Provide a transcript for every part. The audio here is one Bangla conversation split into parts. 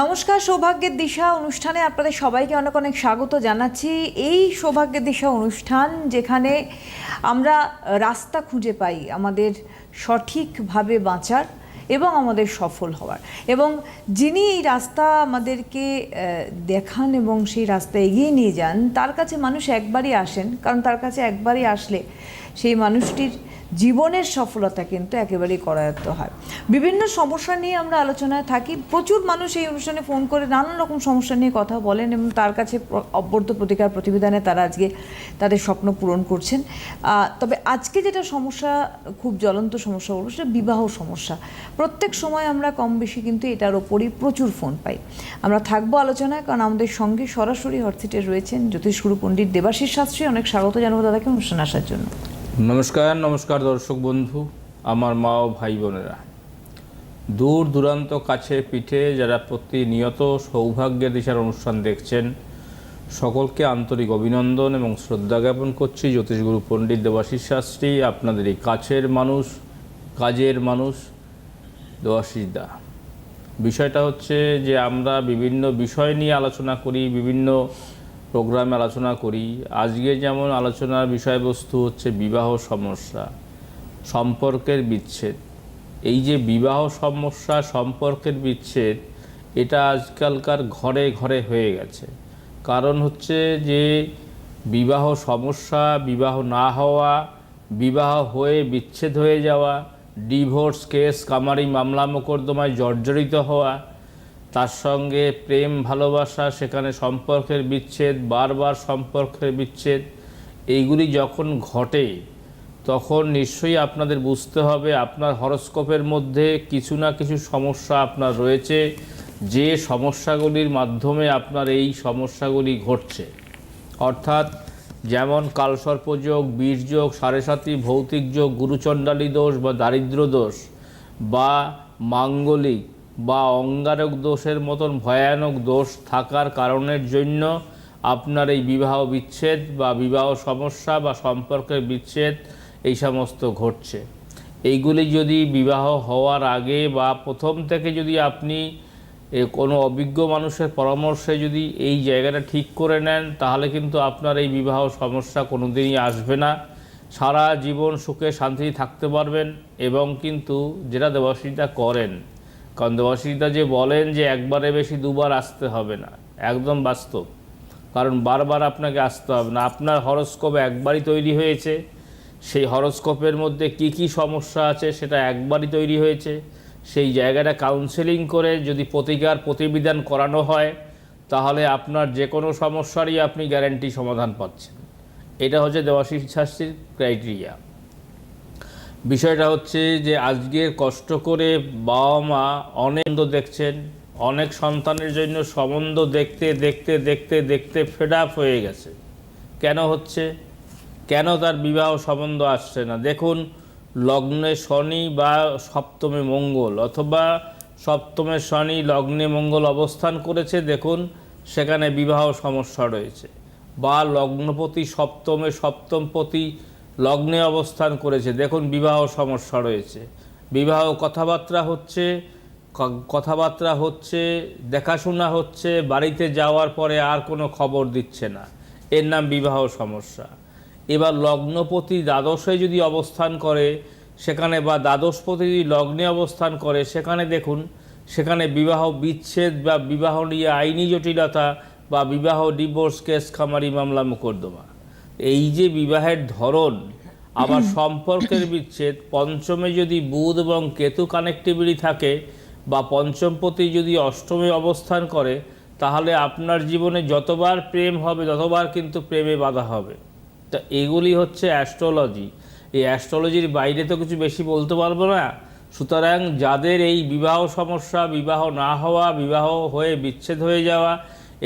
নমস্কার, সৌভাগ্যের দিশা অনুষ্ঠানে আপনাদের সবাইকে অনেক অনেক স্বাগত জানাচ্ছি। এই সৌভাগ্যের দিশা অনুষ্ঠান যেখানে আমরা রাস্তা খুঁজে পাই আমাদের সঠিকভাবে বাঁচার এবং আমাদের সফল হওয়ার। এবং যিনি এই রাস্তা আমাদেরকে দেখান এবং সেই রাস্তা এগিয়ে নিয়ে যান, তার কাছে মানুষ একবারই আসেন। কারণ তার কাছে একবারই আসলে সেই মানুষটির জীবনের সফলতা কিন্তু একেবারেই করায়ত্ত হয়। বিভিন্ন সমস্যা নিয়ে আমরা আলোচনায় থাকি। প্রচুর মানুষ এই অনুষ্ঠানে ফোন করে নানান রকম সমস্যা নিয়ে কথা বলেন এবং তার কাছে অব্যর্থ প্রতিকার প্রতিবেদনে তারা আজকে তাদের স্বপ্ন পূরণ করছেন। তবে আজকে যেটা সমস্যা, খুব জ্বলন্ত সমস্যা বলব, সেটা বিবাহ সমস্যা। প্রত্যেক সময় আমরা কম বেশি কিন্তু এটার ওপরই প্রচুর ফোন পাই। আমরা থাকব আলোচনায় কারণ আমাদের সঙ্গে সরাসরি হটসিটে রয়েছেন জ্যোতিষগুরু পণ্ডিত দেবাশিস শাস্ত্রী। অনেক স্বাগত জানাব দাদাকে অনুষ্ঠানে আসার জন্য। নমস্কার নমস্কার দর্শক বন্ধু, আমার মা ও ভাই বোনেরা। দূর দূরান্ত কাছে পিঠে যারা প্রতিনিয়ত সৌভাগ্যের দিশার অনুষ্ঠান দেখছেন, সকলকে আন্তরিক অভিনন্দন এবং শ্রদ্ধা জ্ঞাপন করছি জ্যোতিষগুরু পণ্ডিত দেবাশিস শাস্ত্রী, আপনাদের এই কাছের মানুষ, কাজের মানুষ, দেবাশিস দা। বিষয়টা হচ্ছে যে আমরা বিভিন্ন বিষয় নিয়ে আলোচনা করি, বিভিন্ন প্রোগ্রামে আলোচনা করি। আজকে যেমন আলোচনার বিষয়বস্তু হচ্ছে বিবাহ সমস্যা, সম্পর্কের বিচ্ছেদ। এই যে বিবাহ সমস্যা, সম্পর্কের বিচ্ছেদ, এটা আজকালকার ঘরে ঘরে হয়ে গেছে। কারণ হচ্ছে যে বিবাহ সমস্যা, বিবাহ না হওয়া, বিবাহ হয়ে বিচ্ছেদ হয়ে যাওয়া, ডিভোর্স কেস, কামারি, মামলা, মোকদ্দমায় জর্জরিত হওয়া তার সঙ্গে প্রেম, ভালোবাসা, সেখানে সম্পর্কের বিচ্ছেদ, বারবার সম্পর্কের বিচ্ছেদ, এইগুলি যখন ঘটে, তখন নিশ্চয়ই আপনাদের বুঝতে হবে আপনার হরস্কোপের মধ্যে কিছু না কিছু সমস্যা আপনার রয়েছে, যে সমস্যাগুলির মাধ্যমে আপনার এই সমস্যাগুলি ঘটছে। অর্থাৎ যেমন কালসর্পযোগ বীরযোগ সাড়ে সাতি ভৌতিক যোগ, গুরুচণ্ডালী দোষ বা দারিদ্র দোষ বা মাঙ্গলিক বা অঙ্গারক দোষের মতন ভয়ানক দোষ থাকার কারণের জন্য আপনার এই বিবাহ বিচ্ছেদ বা বিবাহ সমস্যা বা সম্পর্কের বিচ্ছেদ এই সমস্ত ঘটছে। এইগুলি যদি বিবাহ হওয়ার আগে বা প্রথম থেকে যদি আপনি কোনো অভিজ্ঞ মানুষের পরামর্শে যদি এই জায়গাটা ঠিক করে নেন, তাহলে কিন্তু আপনার এই বিবাহ সমস্যা কোনো দিনই আসবে না। সারা জীবন সুখে শান্তি থাকতে পারবেন এবং কিন্তু যেটা দেবাশিতা করেন দেবাশিতা যে বলেন যে একবারে বেশি দুবার আসতে হবে না, একদম বাস্তব। কারণ বারবার আপনাকে আসতে হবে না। আপনার হরস্কোপ একবারই তৈরি হয়েছে। সেই হরস্কোপের মধ্যে কি কি সমস্যা আছে সেটা একবারই তৈরি হয়েছে। সেই জায়গাটা কাউন্সেলিং করে যদি প্রতিকার প্রতিবিধান করানো হয়, তাহলে আপনার যে কোনো সমস্যারই আপনি গ্যারান্টি সমাধান পাচ্ছেন। এটা হচ্ছে দেবাশিস শাস্ত্রীর ক্রাইটেরিয়া বিষয়টা হচ্ছে যে আজকের কষ্ট করে বাবা মা অনেক দেখছেন, অনেক সন্তানের জন্য সম্বন্ধ দেখতে দেখতে দেখতে দেখতে ফেড আপ হয়ে গেছে। কেন হচ্ছে? কেন তার বিবাহ সম্বন্ধ আসছে না? দেখুন, লগ্নে শনি বা সপ্তমে মঙ্গল অথবা সপ্তমে শনি লগ্নে মঙ্গল অবস্থান করেছে, দেখুন, সেখানে বিবাহ সমস্যা রয়েছে। বা লগ্নপতি সপ্তমে সপ্তমপতি লগ্নে অবস্থান করেছে। দেখুন, বিবাহ সমস্যা রয়েছে। বিবাহ কথাবার্তা হচ্ছে কথাবার্তা হচ্ছে, দেখাশোনা হচ্ছে, বাড়িতে যাওয়ার পরে আর কোনো খবর দিচ্ছে না। এর নাম বিবাহ সমস্যা। এবার লগ্নপতি দ্বাদশে যদি অবস্থান করে, সেখানে বা দ্বাদশপতি যদি লগ্নে অবস্থান করে, সেখানে দেখুন, সেখানে বিবাহ বিচ্ছেদ বা বিবাহ নিয়ে আইনি জটিলতা বা বিবাহ ডিভোর্স কেস খামারি মামলা মোকদ্দমা। এই যে বিবাহের ধরন আবার সম্পর্কের বিচ্ছেদ পঞ্চমে যদি বুধ এবং কেতু কানেক্টিভিটি থাকে বা পঞ্চমপতি যদি অষ্টমে অবস্থান করে তাহলে আপনার জীবনে যতবার প্রেম হবে ততবার কিন্তু প্রেমে বাধা হবে। তা এগুলি হচ্ছে অ্যাস্ট্রোলজি এই অ্যাস্ট্রোলজির বাইরে তো কিছু বেশি বলতে পারব না। সুতরাং যাদের এই বিবাহ সমস্যা বিবাহ না হওয়া বিবাহ হয়ে বিচ্ছেদ হয়ে যাওয়া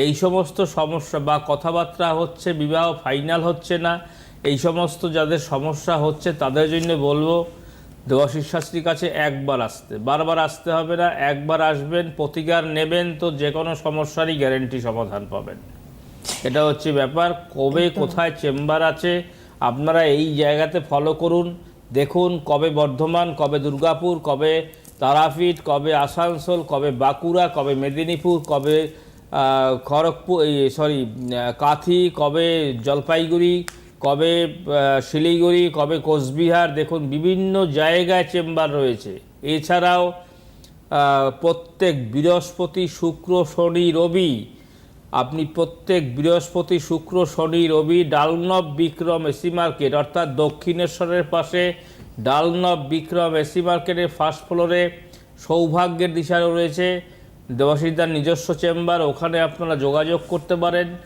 এই সমস্ত সমস্যা বা কথাবার্তা হচ্ছে বিবাহ ফাইনাল হচ্ছে না। এই সমস্ত যাদের সমস্যা হচ্ছে তাদের জন্য বলব দেবাশিস শাস্ত্রীর কাছে একবার আসতে। বারবার আসতে হবে না একবার আসবেন প্রতিকার নেবেন তো যে কোনো সমস্যারই গ্যারেন্টি সমাধান পাবেন। এটা হচ্ছে ব্যাপার। কবে কোথায় চেম্বার আছে আপনারা এই জায়গাতে ফলো করুন। দেখুন কবে বর্ধমান কবে দুর্গাপুর কবে তারাপীঠ কবে আসানসোল কবে বাঁকুড়া কবে মেদিনীপুর কবে খড়গপুর সরি কাথি, কবে জলপাইগুড়ি, কবে শিলিগুড়ি, কবে কোচবিহার, দেখুন, বিভিন্ন জায়গায় চেম্বার রয়েছে। এছাড়াও প্রত্যেক বৃহস্পতি, শুক্র, শনি, রবি, আপনি প্রত্যেক বৃহস্পতি, শুক্র, শনি, রবি, ডালনব, বিক্রম, এসি মার্কেট, অর্থাৎ দক্ষিণেশ্বরের পাশে ডালনব, বিক্রম, এসি মার্কেটের ফার্স্ট ফ্লোরে সৌভাগ্যের দিশারও রয়েছে। দেবাশিসদার নিজস্ব চেম্বার ওখানে আপনারা যোগাযোগ করতে পারেন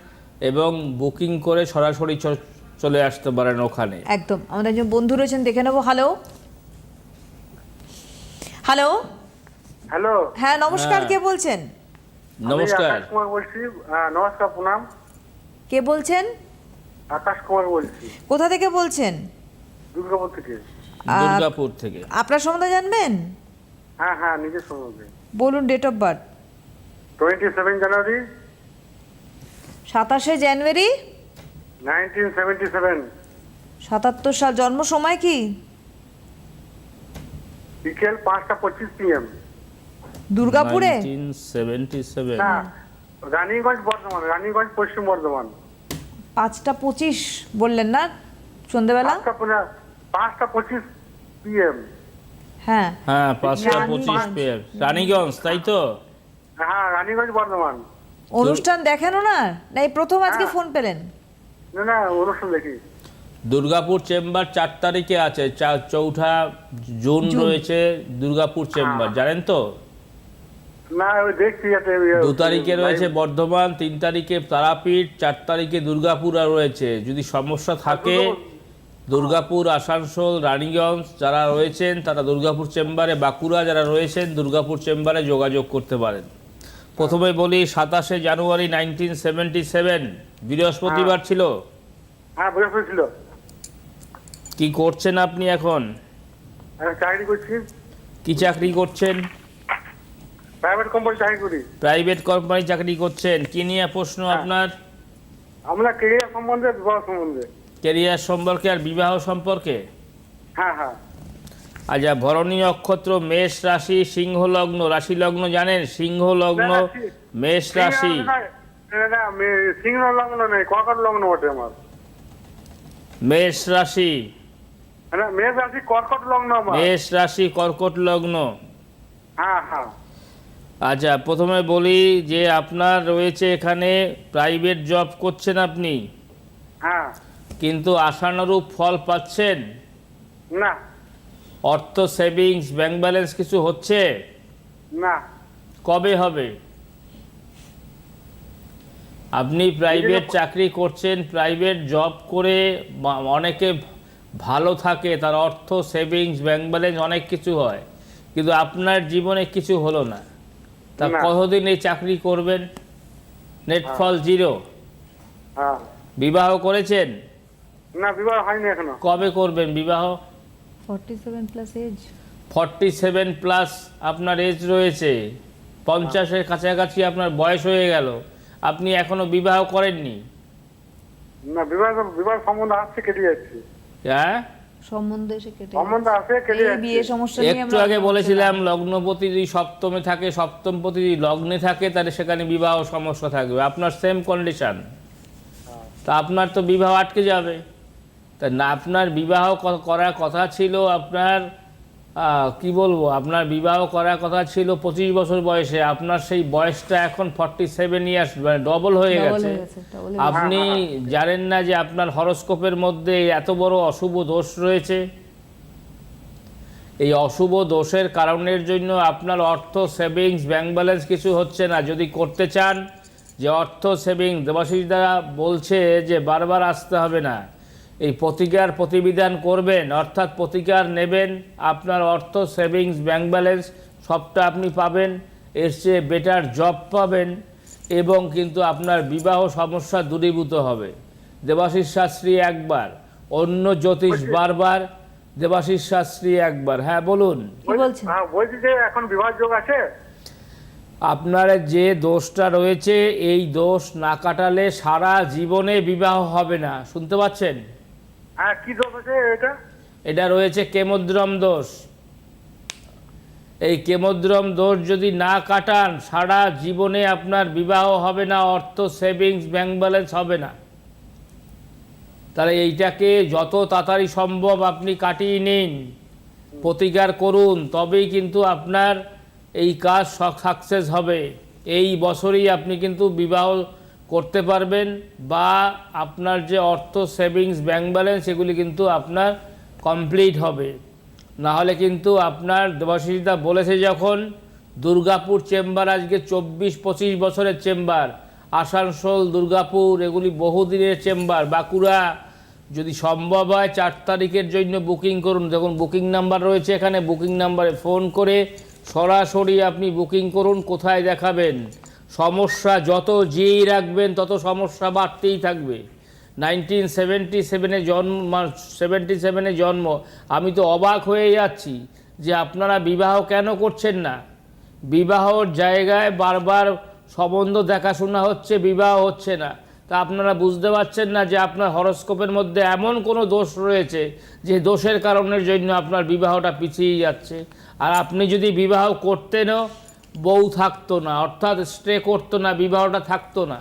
এবং বুকিং করে সরাসরি চ- চলে আসতে পারেন ওখানে। একদম। আমাদের একজন বন্ধু রয়েছেন দেখে নেব। হ্যালো হ্যালো হ্যালো হ্যাঁ নমস্কার হ্যাঁ। কে বলছেন? নমস্কার। আকাশ কুমার বলছি। হ্যাঁ, নমস্কার প্রণাম। কে বলছেন? আকাশ কুমার বলছি। কোথা থেকে বলছেন? দুর্গাপুর থেকে। দুর্গাপুর থেকে। আপনার সম্বন্ধে জানবেন? হ্যাঁ হ্যাঁ নিজের সম্বন্ধে। বলুন date of birth twenty seven January সাতাশে জানুয়ারি নাইনটিন সেভেন্টি সেভেন সাতাত্তর সাল জন্ম সময় কি? বিকেল পাঁচটা পঁচিশ পিএম দুর্গাপুরে? সেভেন্টি সেভেন না রানীগঞ্জ বর্ধমান রানীগঞ্জ পশ্চিম বর্ধমান। পাঁচটা পঁচিশ বললেন না সন্ধেবেলা? পাঁচটা পঁচিশ পিএম হ্যাঁ। হ্যাঁ পাঁচটা। পঁচিশ পেয়ার রানীগঞ্জ তাই তো? রানীগঞ্জ বর্ধমান। অনুষ্ঠান দেখেন না? না এই প্রথম আজকে হ্যাঁ। ফোন পেলেন? না না অনুষ্ঠান দেখি। দুর্গাপুর চেম্বার চার তারিখে আছে চৌঠা জুন রয়েছে দুর্গাপুর চেম্বার জানেন তো? যাতে দু তারিখে রয়েছে বর্ধমান তিন তারিখে তারাপীঠ চার তারিখে দুর্গাপুর আর রয়েছে। যদি সমস্যা থাকে দুর্গাপুর আসানসোল রানীগঞ্জ যারা রয়েছেন তারা দুর্গাপুর চেম্বারে বাঁকুড়া যারা রয়েছেন দুর্গাপুর চেম্বারে যোগাযোগ করতে পারেন। প্রথমে বলি সাতাশে জানুয়ারি নাইনটিন সেভেন্টি সেভেন বৃহস্পতিবার ছিল। হ্যাঁ বৃহস্পতি ছিল। কি করছেন আপনি এখন? চাকরি করছি। কি চাকরি করছেন? প্রাইভেট কোম্পানি চাকরি করি। প্রাইভেট কোম্পানি চাকরি করছেন। কি নিয়ে প্রশ্ন আপনার? আমরা কেরিয়ার সম্বন্ধে বিবাহ সম্বন্ধে। ক্যারিয়ার সম্পর্কে আর বিবাহ সম্পর্কে? হ্যাঁ হ্যাঁ। আচ্ছা ভরণী নক্ষত্র মেষ রাশি সিংহ লগ্ন রাশি লগ্ন জানেন? সিংহ লগ্ন মেষ রাশি। না, না, না, মে- সিংহ লগ্ন নেই কর্কট লগ্ন বটে আমার? মেষ রাশি। মেষ রাশি কর্কট লগ্ন আমার। মেষ রাশি কর্কট লগ্ন। হ্যাঁ হ্যাঁ। আচ্ছা প্রথমে বলি যে আপনার রয়েছে এখানে প্রাইভেট জব করছেন আপনি। হ্যাঁ। কিন্তু আশানুরূপ ফল পাচ্ছেন। না। অর্থ সেভিংস ব্যাংক ব্যালেন্স কিছু হচ্ছে? না। কবে হবে? আপনি প্রাইভেট চাকরি করছেন প্রাইভেট জব করে অনেকে ভালো থাকে তার অর্থ সেভিংস ব্যাংক ব্যালেন্স অনেক কিছু হয়। কিন্তু আপনার জীবনে কিছু হলো না। তা কতদিন এই চাকরি করবেন? নেট ফল জিরো হ্যাঁ। বিবাহ করেছেন? না বিবাহ হয়নি এখনও। কবে করবেন বিবাহ? Forty seven plus age forty seven plus আপনার এজ রয়েছে। পঞ্চাশের কাছাকাছি আপনার বয়স হয়ে গেল। আপনি এখনও বিবাহ করেননি? না বিবাহ বিবাহ সম্বন্ধ আসছে কেটে যাচ্ছে। হ্যাঁ? সম্বন্ধ এসে কেটে সম্বন্ধ আছে কেটে যাচ্ছে। বিয়ে সমস্যা নিয়ে একটু আগে বলেছিলাম লগ্নপতি যদি সপ্তমে থাকে সপ্তমপতি যদি লগ্নে থাকে তাহলে সেখানে বিবাহ সমস্যা থাকবে। আপনার সেম কন্ডিশন তা আপনার তো বিবাহ আটকে যাবে। তা না আপনার বিবাহ করার কথা ছিল আপনার কি বলব আপনার বিবাহ করার কথা ছিল পঁচিশ বছর বয়সে আপনার সেই বয়সটা এখন ফর্টি সেভেন ইয়ার্স মানে ডবল হয়ে গেছে। আপনি জানেন না যে আপনার হরস্কোপের মধ্যে এত বড় অশুভ দোষ রয়েছে? এই অশুভ দোষের কারণের জন্য আপনার অর্থ সেভিংস ব্যাংক ব্যালেন্স কিছু হচ্ছে না। যদি করতে চান যে অর্থ সেভিংস দেবাশিস দ্বারা বলছে যে বারবার আসতে হবে না। এই প্রতিকার প্রতিবিধান করবেন অর্থাৎ প্রতিকার নেবেন আপনার অর্থ সেভিংস ব্যাংক ব্যালেন্স সবটা আপনি পাবেন এর চেয়ে বেটার জব পাবেন এবং কিন্তু আপনার বিবাহ সমস্যা দূরীভূত হবে। দেবাশিস শাস্ত্রী একবার অন্য জ্যোতিষ বারবার দেবাশিস শাস্ত্রী একবার। হ্যাঁ বলুন। কি বলছেন? হ্যাঁ বলছি যে এখন বিবাহ যোগ আছে? আপনার যে দোষটা রয়েছে এই দোষ না কাটালে সারা জীবনে বিবাহ হবে না। শুনতে পাচ্ছেন? হ্যাঁ কি দোষ আছে এটা? এটা রয়েছে কেমোদ্রম দোষ। এই কেমোদ্রম দোষ যদি না কাটান, সারা জীবনে আপনার বিবাহ হবে না, অর্থ সেভিংস ব্যাংক ব্যালেন্স হবে না। তাহলে এইটাকে যত তাড়াতাড়ি সম্ভব আপনি কাটিয়ে নিন, প্রতিকার করুন, তবেই কিন্তু আপনার এই কাজ সাকসেস হবে। এই বছরেই আপনি কিন্তু বিবাহ করতে পারবেন বা আপনার যে অর্থ সেভিংস ব্যাংক ব্যালেন্স, এগুলি কিন্তু আপনার কমপ্লিট হবে। না হলে কিন্তু আপনার দেবাশিসদা বলেছে যখন, দুর্গাপুর চেম্বার আজকে চব্বিশ পঁচিশ বছরের চেম্বার, আসানসোল, দুর্গাপুর, এগুলি বহুদিনের চেম্বার, বাঁকুড়া, যদি সম্ভব হয় চার তারিখের জন্য বুকিং করুন। দেখুন, বুকিং নাম্বার রয়েছে এখানে, বুকিং নাম্বারে ফোন করে সরাসরি আপনি বুকিং করুন, কোথায় দেখাবেন। সমস্যা যত যেই রাখবেন, তত সমস্যা বাড়তেই থাকবে। নাইনটিন সেভেন্টি সেভেনে জন্ম সেভেন্টি সেভেনে জন্ম, আমি তো অবাক হয়ে যাচ্ছি যে আপনারা বিবাহ কেন করছেন না? বিবাহর জায়গায় বারবার সম্বন্ধ দেখাশোনা হচ্ছে, বিবাহ হচ্ছে না। তা আপনারা বুঝতে পারছেন না যে আপনার হরস্কোপের মধ্যে এমন কোনো দোষ রয়েছে যে দোষের কারণের জন্য আপনার বিবাহটা পিছিয়ে যাচ্ছে। আর আপনি যদি বিবাহ করতেনও বউ থাকতো না, অর্থাৎ স্টে করতো না, বিবাহটা থাকতো না।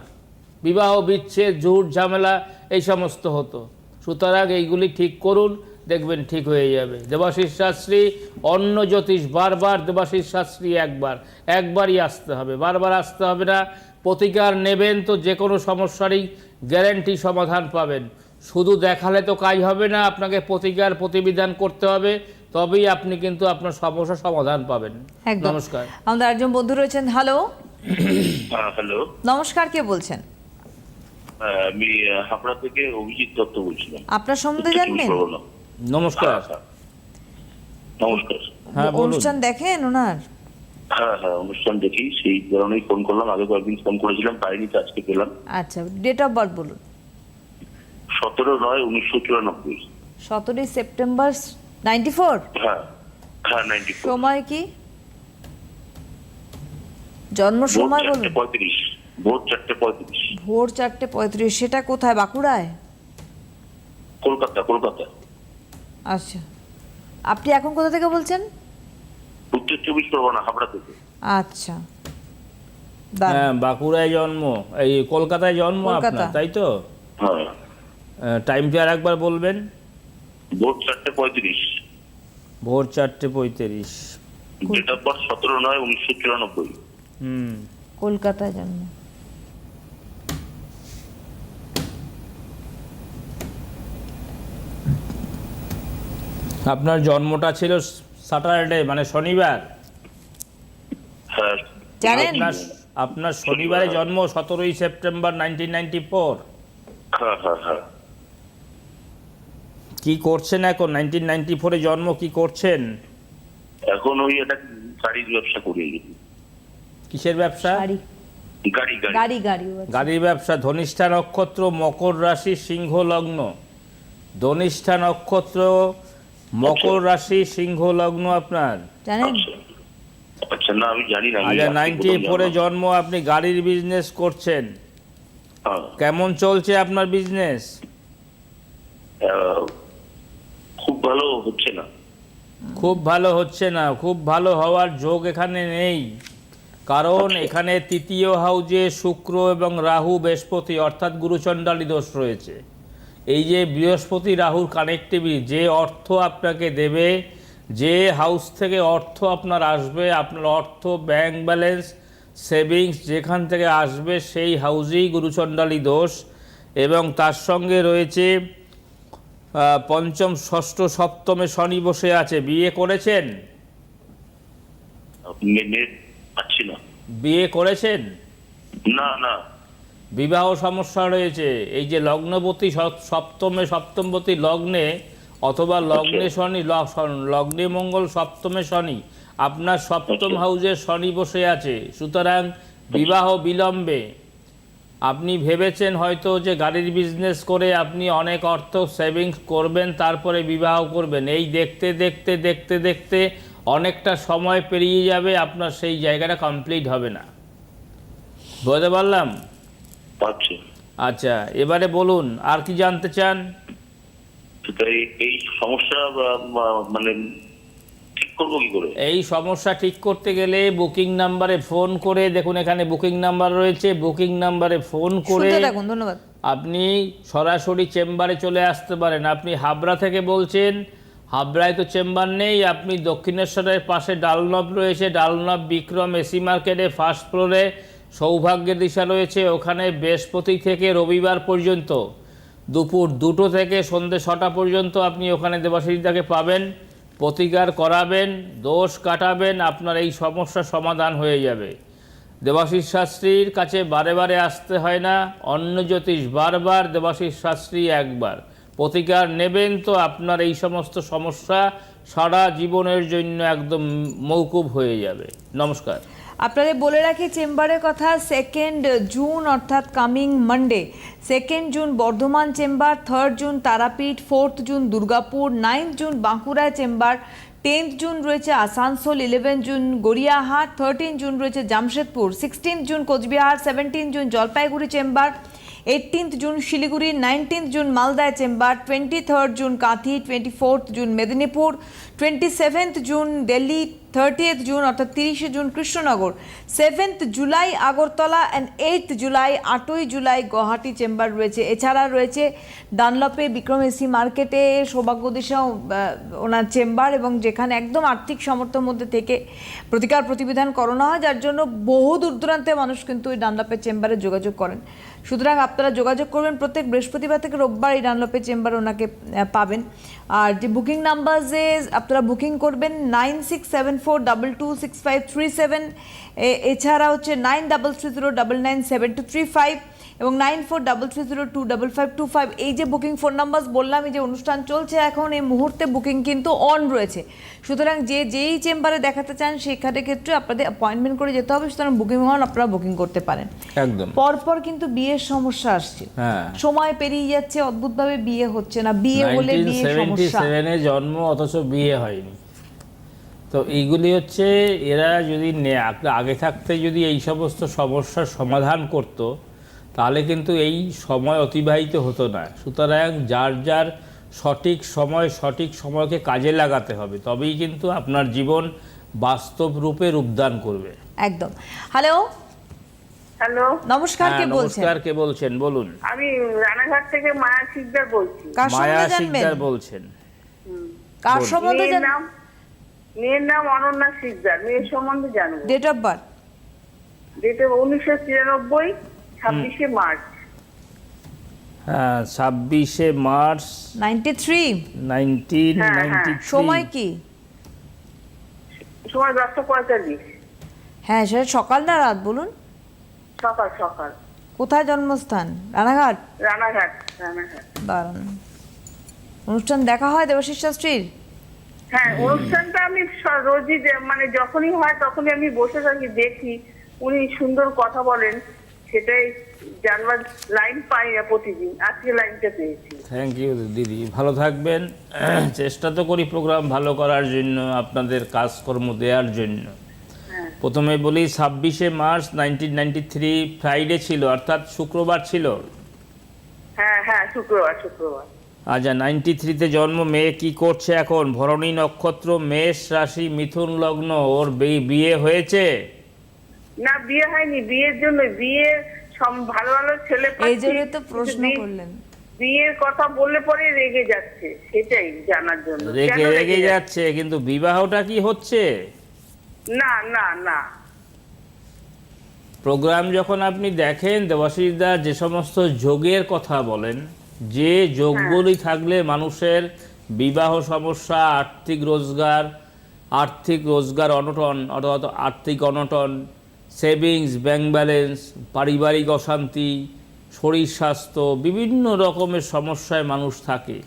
বিবাহ, বিচ্ছেদ, ঝুট, ঝামেলা, এই সমস্ত হতো। সুতরাং এইগুলি ঠিক করুন, দেখবেন ঠিক হয়ে যাবে। দেবাশিস শাস্ত্রী, অন্য জ্যোতিষ, বারবার দেবাশিস শাস্ত্রী একবার, একবারই আসতে হবে। বারবার আসতে হবে না, প্রতিকার নেবেন তো যে কোনো সমস্যারই গ্যারেন্টি সমাধান পাবেন। শুধু দেখালে তো কাজ হবে না, আপনাকে প্রতিকার, প্রতিবিধান করতে হবে। তবেই আপনি কিন্তু আপনার সমস্যা সমাধান পাবেন। নমস্কার। আমাদের একজন বন্ধু রয়েছেন। হ্যালো। হ্যাঁ হ্যালো। নমস্কার কে বলছেন? হ্যাঁ, আমি হাবড়া থেকে অভিজিৎ দত্ত বলছিলাম। আপনার সম্বন্ধে জানবেন? নমস্কার। হ্যাঁ। নমস্কার। অনুষ্ঠান দেখেন ওনার? হ্যাঁ হ্যাঁ অনুষ্ঠান দেখি। সেই কারণেই ফোন করলাম। আগে কয়েকদিন ফোন করেছিলাম পাইনি তো আজকে পেলাম। আচ্ছা ডেট অফ বার্থ বলুন। সতেরো নয় উনিশশো চুরানব্বই। সতেরোই সেপ্টেম্বর নাইনটি ফোর? হ্যাঁ হ্যাঁ সময় কি? জন্ম ভোর সময় চারটে বলুন। পঁয়ত্রিশ ভোর চারটে পঁয়ত্রিশ। ভোর চারটে পঁয়ত্রিশ সেটা কোথায়? বাঁকুড়ায়? কলকাতা কলকাতা। আচ্ছা। আপনি এখন কোথা থেকে বলছেন? উত্তর চব্বিশ পরগনা হাবড়া থেকে। আচ্ছা। হ্যাঁ বাঁকুড়ায় জন্ম এই কলকাতায় জন্ম কলকাতা। আপনার তাই তো? হ্যাঁ। টাইমটা আর একবার বলবেন। ভোর চারটে পঁয়ত্রিশ। ভোর চারটে পঁয়ত্রিশ। ডেট অফ বার্থ সতেরো নয় উনিশশো চুরানব্বই। হুম। কলকাতায় জন্ম। আপনার জন্মটা ছিল স্যাটারডে মানে শনিবার? হ্যাঁ। জানেন? আপনার আপনার শনিবারে জন্ম সতেরোই সেপ্টেম্বর নাইনটিন নাইনটি ফোর। হ্যাঁ হ্যাঁ হ্যাঁ। কি করছেন এখন? নাইনটিন নাইনটি ফোরে জন্ম কি করছেন? এখন ওই একটা গাড়ির ব্যবসা করি। কিসের ব্যবসা? গাড়ি গাড়ি গাড়ি। গাড়ি গাড়ি ও আচ্ছা। ব্যবসা ধনিষ্ঠা নক্ষত্র মকর রাশি সিংহ লগ্ন। ধনিষ্ঠা নক্ষত্র মকর রাশি সিংহ লগ্ন আপনার? জানেন? আচ্ছা। আচ্ছা না আমি জানি না আচ্ছা নাইনটি ফোরে জন্ম আপনি গাড়ির বিজনেস করছেন। হ্যাঁ, কেমন চলছে আপনার বিজনেস ভালো হচ্ছে না। খুব ভালো হচ্ছে না খুব ভালো হওয়ার যোগ এখানে নেই। কারণ এখানে তৃতীয় হাউজে শুক্র এবং রাহু বৃহস্পতি অর্থাৎ গুরুচণ্ডালী দোষ রয়েছে। এই যে বৃহস্পতি রাহুর কানেক্টিভিটি যে অর্থ আপনাকে দেবে যে হাউস থেকে অর্থ আপনার আসবে আপনার অর্থ ব্যাংক ব্যালেন্স সেভিংস যেখান থেকে আসবে সেই হাউজেই গুরুচণ্ডালী দোষ। এবং তার সঙ্গে রয়েছে পঞ্চম ষষ্ঠ সপ্তমে শনি বসে আছে। বিয়ে করেছেন? পাচ্ছি না বিয়ে করেছেন? না না। বিবাহ সমস্যা রয়েছে। এই যে লগ্নবতী সপ্তমে সপ্তমবতী লগ্নে অথবা লগ্নে শনি লগ্নে মঙ্গল সপ্তমে শনি আপনার সপ্তম আচ্ছা। হাউজে শনি বসে আছে। সুতরাং বিবাহ বিলম্বে। আপনি ভেবেছেন হয়তো যে গাড়ির বিজনেস করে আপনি অনেক অর্থ সেভিংস করবেন তারপরে বিবাহ করবেন। এই দেখতে দেখতে দেখতে দেখতে অনেকটা সময় পেরিয়ে যাবে আপনার সেই জায়গাটা কমপ্লিট হবে না। বুঝতে পারলাম? আচ্ছা এবারে বলুন আর কি জানতে চান? এই সমস্যা মানে ঠিক করব কি করে? এই সমস্যা ঠিক করতে গেলে বুকিং নাম্বারে ফোন করে দেখুন এখানে বুকিং নাম্বার রয়েছে বুকিং নাম্বারে ফোন করে শুনতে থাকুন ধন্যবাদ। আপনি সরাসরি চেম্বারে চলে আসতে পারেন। আপনি হাবড়া থেকে বলছেন হাবড়ায় তো চেম্বার নেই আপনি দক্ষিণেশ্বরের পাশে ডালনব রয়েছে ডালনব বিক্রম এসি মার্কেটে ফার্স্ট ফ্লোরে সৌভাগ্যের দিশা রয়েছে ওখানে বৃহস্পতি থেকে রবিবার পর্যন্ত দুপুর দুটো থেকে সন্ধ্যে ছটা পর্যন্ত আপনি ওখানে দেবাশিসদাকে পাবেন। প্রতিকার করাবেন, দোষ কাটাবেন, আপনার এই সমস্যা সমাধান হয়ে যাবে। দেবাশিস শাস্ত্রীর কাছে বারে বারে আসতে হয় না, অন্য জ্যোতিষ বারবার দেবাশিস শাস্ত্রী একবার। প্রতিকার নেবেন তো আপনার এই সমস্ত সমস্যা সারা জীবনের জন্য একদম মৌকুব হয়ে যাবে। নমস্কার। আপনাদের বলে রাখি, চেম্বারের কথা সেকেন্ড জুন অর্থাৎ coming Monday second June Bardhaman chamber third June Tarapith fourth June Durgapur ninth June Bankura chamber tenth June রয়েছে Asansol eleven June Gariahat thirteen June রয়েছে Jamshedpur sixteen June Coochbehar seventeen June Jalpaiguri chamber eighteenth June Siliguri nineteenth June মালদায় chamber twenty third June Kanthi twenty fourth June Medinipur twenty seventh June Delhi thirtieth June অর্থাৎ তিরিশে June Krishnanagar seventh July Agartala and eighth July আটই জুলাই গুয়াহাটি চেম্বার রয়েছে। এছাড়া রয়েছে ডানলপে বিক্রম এসি মার্কেটে সৌভাগ্য দিশা ওনার চেম্বার এবং যেখানে একদম আর্থিক সামর্থ্যের মধ্যে থেকে প্রতিকার প্রতিবিধান করানো হয়, যার জন্য বহু দূর দূরান্তে মানুষ কিন্তু ওই ডানলপের চেম্বারে যোগাযোগ করেন। সুতরাং আপনারা যোগাযোগ করবেন প্রত্যেক বৃহস্পতিবার থেকে রোববার এই ডানলপের চেম্বার ওনাকে পাবেন। আর যে বুকিং নাম্বারসে আপনারা বুকিং করবেন nine six seven four double two six five three seven এছাড়া হচ্ছে nine double three zero double nine seven two three five এবং nine four double three zero two double five two five এই যে বুকিং ফোন নাম্বার বললাম এই যে অনুষ্ঠান চলছে এখন এই মুহূর্তে বুকিং কিন্তু অন রয়েছে। সুতরাং যে যেই চেম্বারে দেখাতে চান সেখানে ক্ষেত্রে আপনাদের অ্যাপয়েন্টমেন্ট করে যেতে হবে সুতরাং বুকিং হন আপনারা বুকিং করতে পারেন। একদম। পরপর কিন্তু বিয়ের সমস্যা আসছে। হ্যাঁ। সময় পেরিয়ে যাচ্ছে অদ্ভুতভাবে বিয়ে হচ্ছে না বিয়ে হলে বিয়ে সমস্যা। সেভেনে জন্ম অথচ বিয়ে হয়নি। তো এইগুলি হচ্ছে এরা যদি আগে থাকতে যদি এই সমস্ত সমস্যার সমাধান করত তাহলে কিন্তু এই সময় অতিবাহিত হতো না। সুতরাং যার যার সঠিক সময় সঠিক সময়কে কাজে লাগাতে হবে তবেই কিন্তু আপনার জীবন বাস্তব রূপে রূপদান করবে। একদম। হ্যালো হ্যালো নমস্কার কে হ্যাঁ, বলছেন? নমস্কার কে বলছেন? বলুন। আমি রানাঘাট থেকে মায়া সিকদার বলছি। মায়া সিকদার বলছেন। কার সম্বন্ধে মেয়ের নাম মেয়ের নাম অনন্যা সিকদার। মেয়ের সম্বন্ধে জানব। ডেট অফ বার্থ ডেট উনিশশো তিরানব্বই ছাব্বিশে মার্চ। হ্যাঁ ছাব্বিশে মার্চ নাইনটি থ্রি। নাইনটিন হ্যাঁ, হ্যাঁ। নাইনটি সময় কি? সময় দশটা পঁয়তাল্লিশ। হ্যাঁ সেটা সকাল না রাত বলুন? সকাল সকাল। কোথায় জন্মস্থান? রানাঘাট? রানাঘাট অনুষ্ঠান দেখা হয় দেবাশিস শাস্ত্রীর? হ্যাঁ অনুষ্ঠানটা আমি রোজই মানে যখনই হয় তখনই আমি বসে থাকি দেখি। উনি সুন্দর কথা বলেন। সেটাই জানবার লাইন পাই না প্রতিদিন আজকে লাইনটা পেয়েছি। থ্যাংক ইউ দিদি। ভালো থাকবেন। চেষ্টা তো করি প্রোগ্রাম ভালো করার জন্য আপনাদের কাজকর্ম দেওয়ার জন্য। হ্যাঁ। প্রথমে বলি ছাব্বিশে March nineteen ninety three Friday ছিল অর্থাৎ শুক্রবার ছিল? হ্যাঁ হ্যাঁ শুক্রবার শুক্রবার। আচ্ছা নাইনটি থ্রিতে জন্ম মেয়ে কি করছে এখন? ভরণী নক্ষত্র মেষ রাশি মিথুন লগ্ন ওর বিয়ে হয়েছে? না বিয়ে হয়নি বিয়ের জন্য বিয়ে ভালো ভালো ছেলে এই জন্য তো প্রশ্ন করলেন। বিয়ের কথা বললে পরে রেগে যাচ্ছে সেটাই জানার জন্য। রেগে রেগে যাচ্ছে? কিন্তু বিবাহটা কি হচ্ছে? না না না। প্রোগ্রাম যখন আপনি দেখেন দেবাশিসদা যে সমস্ত যোগের কথা বলেন যে যোগগুলি থাকলে মানুষের বিবাহ সমস্যা আর্থিক রোজগার আর্থিক রোজগার অনটন অর্থাৎ আর্থিক অনটন সেভিংস ব্যাংক ব্যালেন্স পারিবারিক অশান্তি শরীর স্বাস্থ্য বিভিন্ন রকমের সমস্যায় মানুষ থাকে।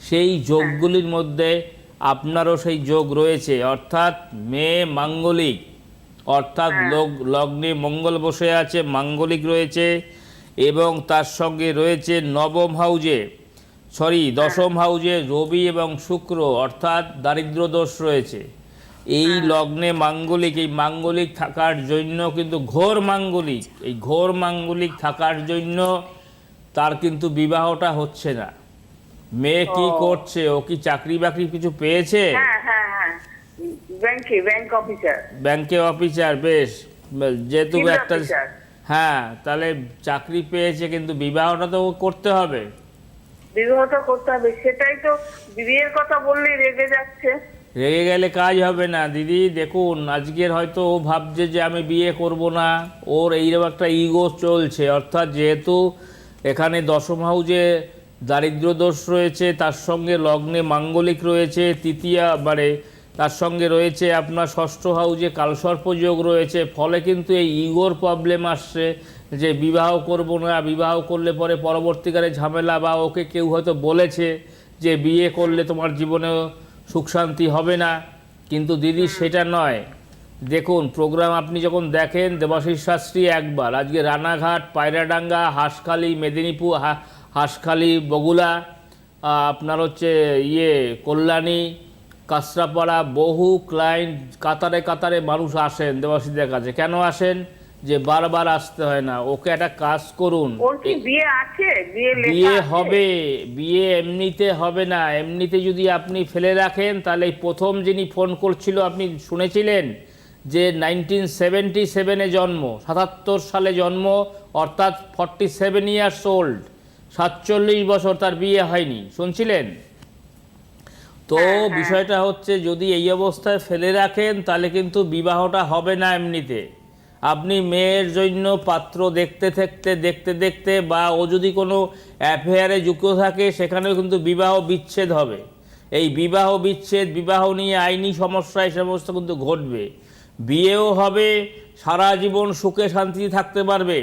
সেই যোগগুলির মধ্যে আপনারও সেই যোগ রয়েছে। অর্থাৎ মেয়ে মাঙ্গলিক অর্থাৎ লগ- লগ্নে মঙ্গল বসে আছে মাঙ্গলিক রয়েছে এবং তার সঙ্গে রয়েছে নবম হাউজে সরি দশম হাউজে রবি এবং শুক্র অর্থাৎ দারিদ্র দোষ রয়েছে। এই লগ্নে মাঙ্গলিক এই মাঙ্গলিক থাকার জন্য কিন্তু ঘোর মাঙ্গলিক এই ঘোর মাঙ্গলিক থাকার জন্য তার কিন্তু বিবাহটা হচ্ছে না। মেয়ে কি করছে? ও কি চাকরি বাকরি কিছু পেয়েছে? হ্যাঁ হ্যাঁ হ্যাঁ। ব্যাংকে ব্যাংক অফিসার। ব্যাংকে অফিসার বেশ। যেহেতু একটা হ্যাঁ তাহলে চাকরি পেয়েছে কিন্তু বিবাহটা তো করতে হবে। বিবাহটা করতে হবে। সেটাই তো বিয়ের কথা বললেই রেগে যাচ্ছে। রেগে গেলে কাজ হবে না। দিদি, দেখুন, আজকের হয়তো ও ভাবছে যে আমি বিয়ে করব না। ওর এইরকম একটা ইগো চলছে। অর্থাৎ যেহেতু এখানে দশম হাউজে দারিদ্র দোষ রয়েছে, তার সঙ্গে লগ্নে মাঙ্গলিক রয়েছে, তৃতীয়া মানে তার সঙ্গে রয়েছে আপনার ষষ্ঠ হাউজে কালসর্প যোগ রয়েছে। ফলে কিন্তু এই ইগোর প্রবলেম আসছে যে বিবাহ করব না, বিবাহ করলে পরে পরবর্তীকালে ঝামেলা বা ওকে কেউ হয়তো বলেছে যে বিয়ে করলে তোমার জীবনে সুখ শান্তি হবে না। কিন্তু দিদি সেটা নয়। দেখুন প্রোগ্রাম আপনি যখন দেখেন দেবাশিস শাস্ত্রী একবার আজকে রানাঘাট পায়রাডাঙ্গা হাঁসখালি মেদিনীপুর হা- হাঁসখালি বগুলা আপনার হচ্ছে ইয়ে কল্যাণী কাঁচরাপাড়া বহু ক্লায়েন্ট কাতারে কাতারে মানুষ আসেন দেবাশিসদের কাছে। কেন আসেন? যে বারবার আসতে হয় না। ওকে একটা কাজ করুন। বিয়ে আছে? বিয়ে? হবে। বিয়ে এমনিতে হবে না। এমনিতে যদি আপনি ফেলে রাখেন তাহলে প্রথম যিনি ফোন করছিল আপনি শুনেছিলেন যে নাইনটিন সেভেন্টি সেভেনে জন্ম সাতাত্তর সালে জন্ম অর্থাৎ ফর্টি সেভেন ইয়ার্স ওল্ড সাতচল্লিশ বছর তার বিয়ে হয়নি। শুনছিলেন? তো বিষয়টা হচ্ছে যদি এই অবস্থায় ফেলে রাখেন তাহলে কিন্তু বিবাহটা হবে না এমনিতে। আপনি মেয়ের জন্য পাত্র দেখতে থাকতে, দেখতে দেখতে বা ও যদি কোনো অ্যাফেয়ারে যুক্ত থাকে, সেখানেও কিন্তু বিবাহ বিচ্ছেদ হবে। এই বিবাহ বিচ্ছেদ, বিবাহ নিয়ে আইনি সমস্যা, এই সমস্ত কিন্তু ঘটবে। বিয়েও হবে, সারা জীবন সুখে শান্তিতে থাকতে পারবে।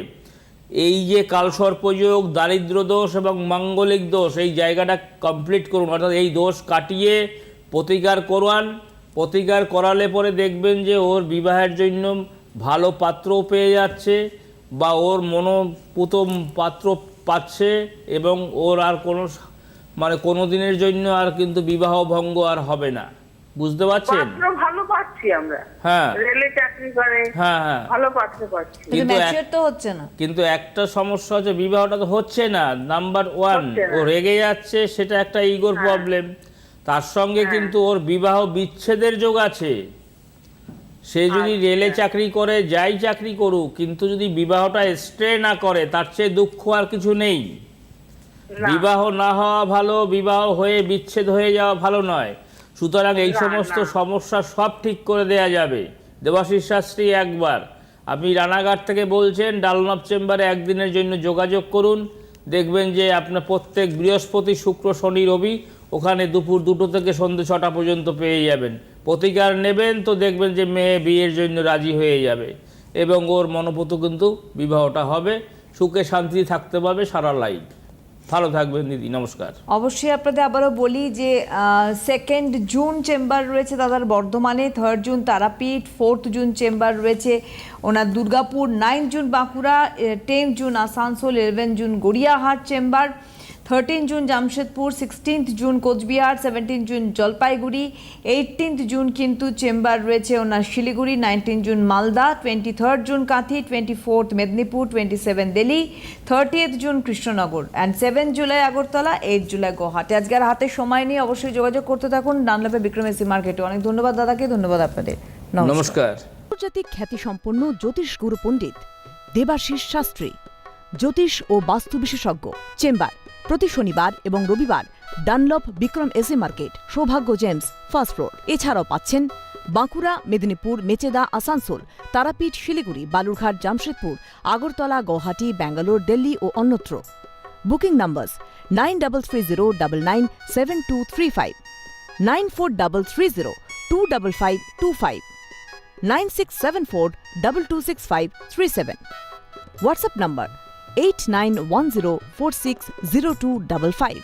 এই যে কালসর্পযোগ, দারিদ্র দোষ এবং মাঙ্গলিক দোষ, এই জায়গাটা কমপ্লিট করুন। অর্থাৎ এই দোষ কাটিয়ে প্রতিকার করান। প্রতিকার করালে পরে দেখবেন যে ওর বিবাহের জন্য ভালো পাত্রও পেয়ে যাচ্ছে বা ওর মনোপুত পাত্র পাচ্ছে এবং ওর আর কোনো মানে কোনো দিনের জন্য আর কিন্তু বিবাহ ভঙ্গ আর হবে না। বুঝতে পারছেন? ভালো পাচ্ছি আমরা। হ্যাঁ। রেলে চাকরি করে হ্যাঁ হ্যাঁ। ভালো পাত্র পাচ্ছি। কিন্তু কিন্তু ম্যাচিওর তো হচ্ছে না। কিন্তু একটা সমস্যা হচ্ছে বিবাহটা তো হচ্ছে না নাম্বার ওয়ান ও রেগে যাচ্ছে সেটা একটা ইগোর প্রবলেম তার সঙ্গে কিন্তু ওর বিবাহ বিচ্ছেদের যোগ আছে। সে যদি রেলে চাকরি করে যাই চাকরি করুক কিন্তু যদি বিবাহটা স্টে না করে তার চেয়ে দুঃখ আর কিছু নেই। বিবাহ না হওয়া ভালো বিবাহ হয়ে বিচ্ছেদ হয়ে যাওয়া ভালো নয়। সুতরাং এই সমস্ত সমস্যা সব ঠিক করে দেয়া যাবে। দেবাশিস শাস্ত্রী একবার। আপনি রানাঘাট থেকে বলছেন ডালনব চেম্বারে একদিনের জন্য যোগাযোগ করুন। দেখবেন যে আপনার প্রত্যেক বৃহস্পতি শুক্র শনি রবি ওখানে দুপুর দুটো থেকে সন্ধ্যে ছটা পর্যন্ত পেয়ে যাবেন। প্রতিকার নেবেন তো দেখবেন যে মেয়ে বিয়ের জন্য রাজি হয়ে যাবে। এবং ওর মনোপুত কিন্তু বিবাহটা হবে, সুখে শান্তি থাকতে পারবে সারা লাইফ ভালো থাকবেন দিদি, নমস্কার। অবশ্যই আপনাদের আবারও বলি যে সেকেন্ড জুন চেম্বার রয়েছে দাদার বর্ধমানে third June Tarapith fourth June chamber রয়েছে ওনার Durgapur nine June Bankura ten June Asansol eleven June Gariahat chamber thirteen June Jamshedpur sixteenth June Coochbehar seventeen June Jalpaiguri eighteenth June কিন্তু চেম্বার রয়েছে ওনার Siliguri nineteen June Malda twenty third June Kanthi twenty fourth Medinipur twenty seven Delhi thirtieth June Krishnanagar and seven July Agartala eight July Guwahati আজকে আর হাতে সময় নিয়ে অবশ্যই যোগাযোগ করতে থাকুন। ডানলাপে বিক্রম এসি মার্কেটে। অনেক ধন্যবাদ দাদাকে ধন্যবাদ আপনাদের। নমস্কার। নমস্কার। আন্তর্জাতিক খ্যাতিসম্পন্ন জ্যোতিষ গুরু পণ্ডিত দেবাশিস শাস্ত্রী জ্যোতিষ ও বাস্তু বিশেষজ্ঞ চেম্বার। প্রতি শনিবার এবং রবিবার Dunlop Bikram AC market Saubhagya gems first floor এছাড়াও পাচ্ছেন বাঁকুড়া, মেদিনীপুর, মেচেদা, আসানসোল, তারাপীঠ, শিলিগুড়ি, বালুরঘাট, জামশেদপুর, আগরতলা, গৌহাটি, ব্যাঙ্গালোর, দিল্লি ও অন্যত্র। Booking number nine double three zero double nine seven two three five, nine four double three zero two double five two five 9674 WhatsApp number 8910460255.